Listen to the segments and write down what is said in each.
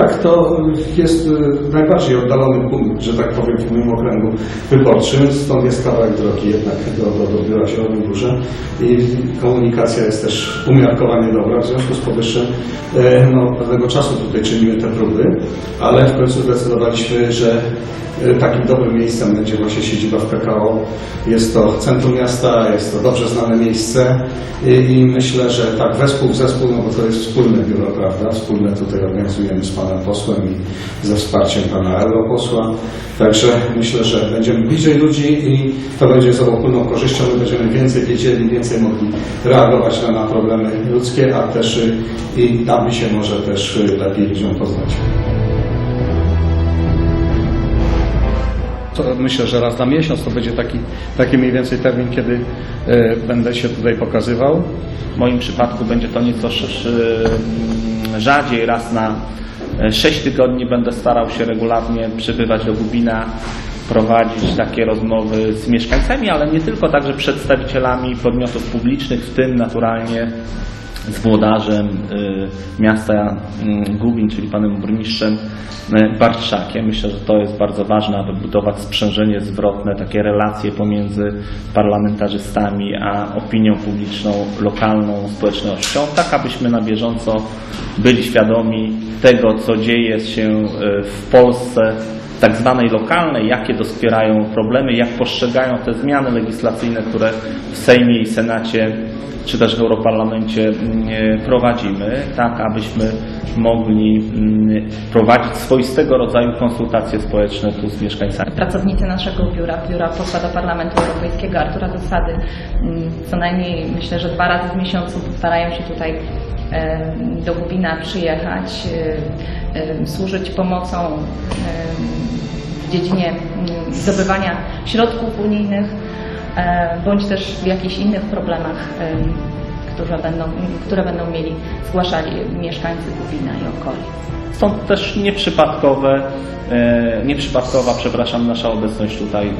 Tak, to jest y, najbardziej oddalony punkt, że tak powiem, w moim okręgu wyborczym. Stąd jest kawałek drogi jednak do, do, do biura Zielonej Górze i komunikacja jest też umiarkowanie dobra. W związku z powyższym e, no, pewnego czasu tutaj czynimy te próby, ale w końcu zdecydowaliśmy, że e, takim dobrym miejscem będzie właśnie siedziba w PKO. Jest to centrum miasta, jest to dobrze znane miejsce i, i myślę, że tak wespół w zespół, no bo to jest wspólne biuro, prawda? Wspólne tutaj organizujemy z panem posłem i ze wsparciem pana europosła. Także myślę, że będziemy bliżej ludzi i to będzie z obopólną korzyścią. My będziemy więcej wiedzieli, więcej mogli reagować na, na problemy ludzkie, a też y, i damy się może też y, lepiej ludziom poznać. Myślę, że raz na miesiąc to będzie taki, taki mniej więcej termin, kiedy e, będę się tutaj pokazywał. W moim przypadku będzie to nieco sz- rzadziej, raz na 6 tygodni będę starał się regularnie przybywać do Gubina, prowadzić takie rozmowy z mieszkańcami, ale nie tylko, także przedstawicielami podmiotów publicznych, w tym naturalnie z włodarzem y, miasta y, Gubin, czyli panem burmistrzem y, Bartszakiem. Myślę, że to jest bardzo ważne, aby budować sprzężenie zwrotne, takie relacje pomiędzy parlamentarzystami a opinią publiczną, lokalną społecznością, tak abyśmy na bieżąco byli świadomi tego, co dzieje się w Polsce tak zwanej lokalnej, jakie doskwierają problemy, jak postrzegają te zmiany legislacyjne, które w Sejmie i Senacie czy też w Europarlamencie mm, prowadzimy, tak abyśmy mogli mm, prowadzić swoistego rodzaju konsultacje społeczne tu z mieszkańcami. Pracownicy naszego biura, biura posła do Parlamentu Europejskiego Artura Zasady, mm, co najmniej myślę, że dwa razy w miesiącu starają się tutaj e, do Gubina przyjechać, e, e, służyć pomocą w dziedzinie zdobywania środków unijnych, bądź też w jakichś innych problemach, które będą, które będą mieli, zgłaszali mieszkańcy Gubina i okolic. Stąd też nieprzypadkowe, e, nieprzypadkowa, przepraszam, nasza obecność tutaj e,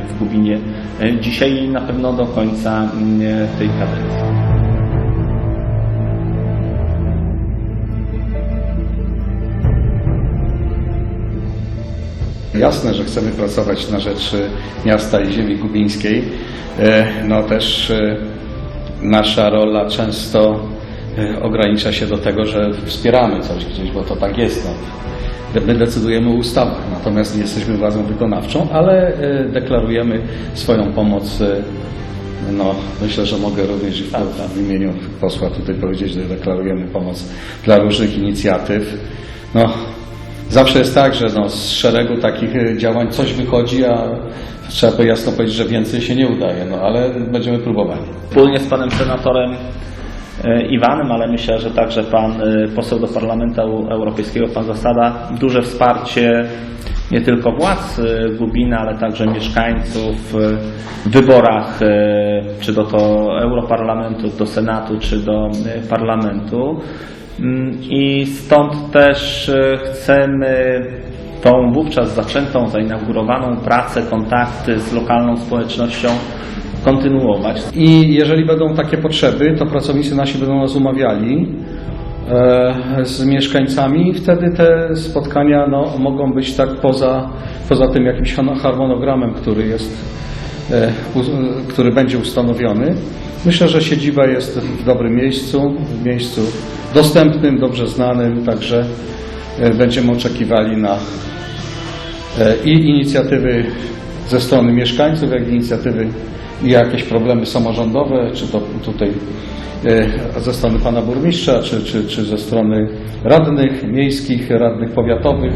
w Gubinie e, dzisiaj i na pewno do końca mm, tej kadencji. Jasne, że chcemy pracować na rzecz e, miasta i ziemi gubińskiej. E, No też e, nasza rola często ogranicza się do tego, że wspieramy coś gdzieś, bo to tak jest. No. My decydujemy o ustawach, natomiast nie jesteśmy władzą wykonawczą, ale deklarujemy swoją pomoc. No, myślę, że mogę również w, w imieniu posła tutaj powiedzieć, że deklarujemy pomoc dla różnych inicjatyw. No, Zawsze jest tak, że no, z szeregu takich e, działań coś wychodzi, a trzeba by jasno powiedzieć, że więcej się nie udaje, no ale będziemy próbowali. Wspólnie z panem senatorem e, Iwanem, ale myślę, że także pan e, poseł do Parlamentu Europejskiego, pan Zasada, duże wsparcie nie tylko władz Gubina, ale także mieszkańców w wyborach, czy do to Europarlamentu, do Senatu, czy do Parlamentu. Mm, I stąd też e, chcemy tą wówczas zaczętą, zainaugurowaną pracę, kontakty z lokalną społecznością kontynuować. I jeżeli będą takie potrzeby, to pracownicy nasi będą nas umawiali e, z mieszkańcami i wtedy te spotkania no, mogą być tak poza, poza tym jakimś harmonogramem, który jest, który będzie ustanowiony. Myślę, że siedziba jest w dobrym miejscu, w miejscu dostępnym, dobrze znanym, także e, będziemy oczekiwali na e, i inicjatywy ze strony mieszkańców, jak i inicjatywy i jakieś problemy samorządowe, czy to tutaj e, ze strony pana burmistrza, czy, czy, czy ze strony radnych miejskich, radnych powiatowych.